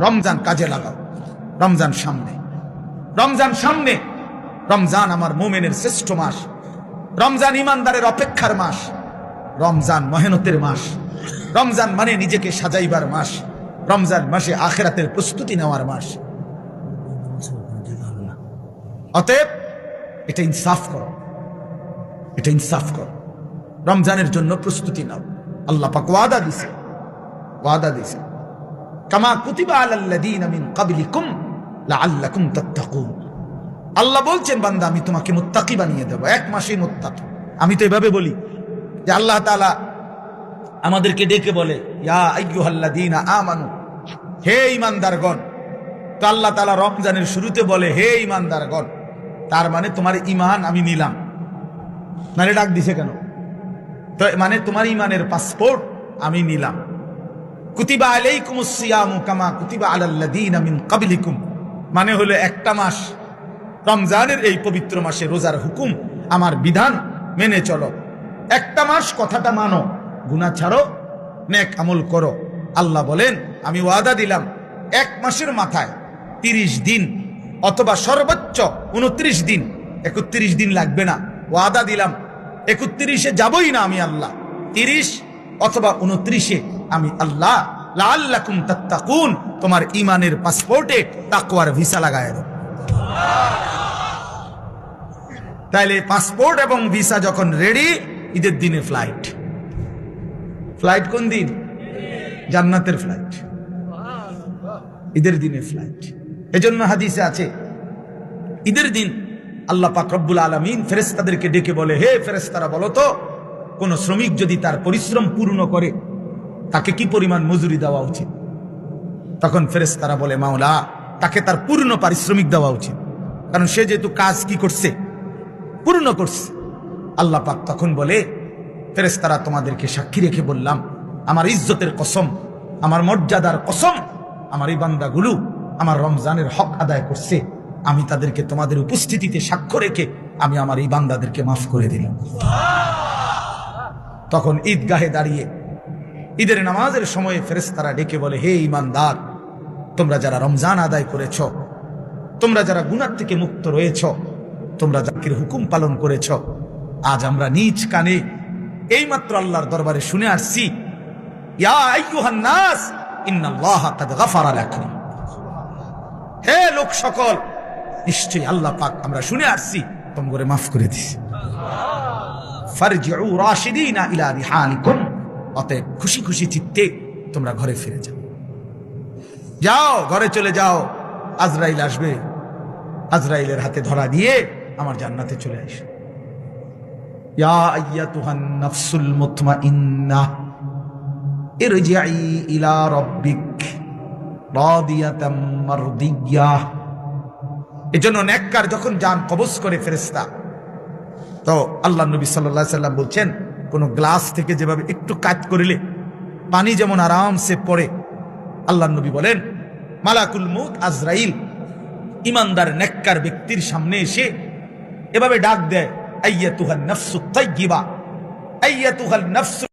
রমজান কাজে লাগাও। রমজান সামনে। রমজান সামনে। রমজান আমার মোমেনের শ্রেষ্ঠ মাস। রমজান ইমানদারের অপেক্ষার মাস। রমজান মেহনতের মাস। রমজান মানে নিজেকে সাজাইবার মাস। রমজান মাসে আখেরাতের প্রস্তুতি নেওয়ার মাস। অতএব এটা ইনসাফ করো। এটা ইনসাফ করো। রমজানের জন্য প্রস্তুতি নাও। আল্লাহ পাক ওয়াদা দিছে ওয়াদা দিছে কামা কুতিবা মিন লাআল্লাকুম তাত্তাকুন। আল্লাহ বলছেন, বান্দা, আমি তোমাকে মুত্তাকি বানিয়ে দেবো, এক মাসেই মুত্তাকি। আমি তো এভাবে বলি যে আল্লাহ তাআলা আমাদেরকে ডেকে বলে, ইয়া আইয়ুহাল্লাযীনা আমানু, হে ঈমানদারগণ। তো আল্লাহ তাআলা রমজানের শুরুতে বলে, হে ঈমানদারগণ, তার মানে তোমার ঈমান আমি নিলাম। নারে ডাক দিছে কেন? তো মানে তোমার ঈমানের পাসপোর্ট আমি নিলাম। কুতিবা আলাইকুমুস সিয়ামু কামা কুতিবা আলাল্লাযীনা মিন ক্বাবলিকুম। মানে হলো একটা মাস, রমজানের এই পবিত্র মাসে রোজার হুকুম, আমার বিধান মেনে চলো। একটা মাস কথাটা মানো, গুনাহ ছাড়ো, নেক আমল করো। আল্লাহ বলেন, আমি ওয়াদা দিলাম, এক মাসের মাথায় তিরিশ দিন অথবা সর্বোচ্চ উনত্রিশ দিন, একত্রিশ দিন লাগবে না। ওয়াদা দিলাম, একত্রিশে যাবই না আমি আল্লাহ। তিরিশ অথবা উনত্রিশে আমি আল্লাহ লাল্লাকুম তাত্তাকুন, তোমার ইমানের পাসপোর্টে তাকওয়ার ভিসা লাগায় দেব। তাইলে পাসপোর্ট এবং ভিসা যখন রেডি, ঈদের দিনে ফ্লাইট। ফ্লাইট কোন দিন? জান্নাতের ফ্লাইট। ঈদের দিনে ফ্লাইট। এজন্য হাদিসে আছে, ঈদের দিন আল্লাহ পাক রব্বুল আলমিন ফেরেস্তাদেরকে ডেকে বলে, হে ফেরেস্তারা বলো তো কোন শ্রমিক যদি তার পরিশ্রম পূর্ণ করে, তাকে কি পরিমাণ মজুরি দেওয়া উচিত? তখন ফেরেস্তারা বলে, মাওলা, তাকে তার পূর্ণ পারিশ্রমিক দেওয়া উচিত। কারণ সে যেহেতু কাজ কি করছে? পূর্ণ করছে। আল্লাহ পাক তখন বলে ফেরেস্তারা তোমাদেরকে সাক্ষী রেখে বললাম, আমার ইজ্জতের কসম, আমার মর্যাদার কসম, আমার এই বান্দাগুলো আমার রমজানের হক আদায় করছে। আমি তাদেরকে তোমাদের উপস্থিতিতে সাক্ষ্য রেখে আমি আমার এই বান্দাদেরকে মাফ করে দিলাম। তখন ঈদগাহে দাঁড়িয়ে ঈদের নামাজের সময়ে ফেরেস্তারা ডেকে বলে, হে ইমানদার তোমরা যারা রমজান আদায় করেছ, তোমরা যারা গুনার থেকে মুক্ত রয়েছ, তোমরা জাকির হুকুম পালন করেছ, আজ আমরা নিজ কানে এইমাত্র আল্লাহর দরবারে শুনে আসছি হে লোক সকল নিশ্চয়ই আল্লাহ পাক আমরা শুনে আসছি তোমরে মাফ করে দিছি। ইলা খুশি খুশি চিত্তে তোমরা ঘরে ফিরে যাও। যাও, ঘরে চলে যাও। আজরাইল আসবে। আজরাইলের হাতে ধরা দিয়ে আমার জান্নাতে চলে আসো ইয়া এজন্য নেককার যখন যান কবজ করে ফেরেশতা তো আল্লাহ নবী সাল্লা সাল্লাম বলছেন, কোন গ্লাস থেকে যেভাবে একটু কাজ করিলে পানি যেমন আরামসে পড়ে, আল্লাহ নবী বলেন, মালাকুল মুখ আজরাইল, ইমানদার, নেককার ব্যক্তির সামনে এসে এভাবে ডাক দেয় আইয়াতুহান গিবা আইয়া তুহাল নাফসু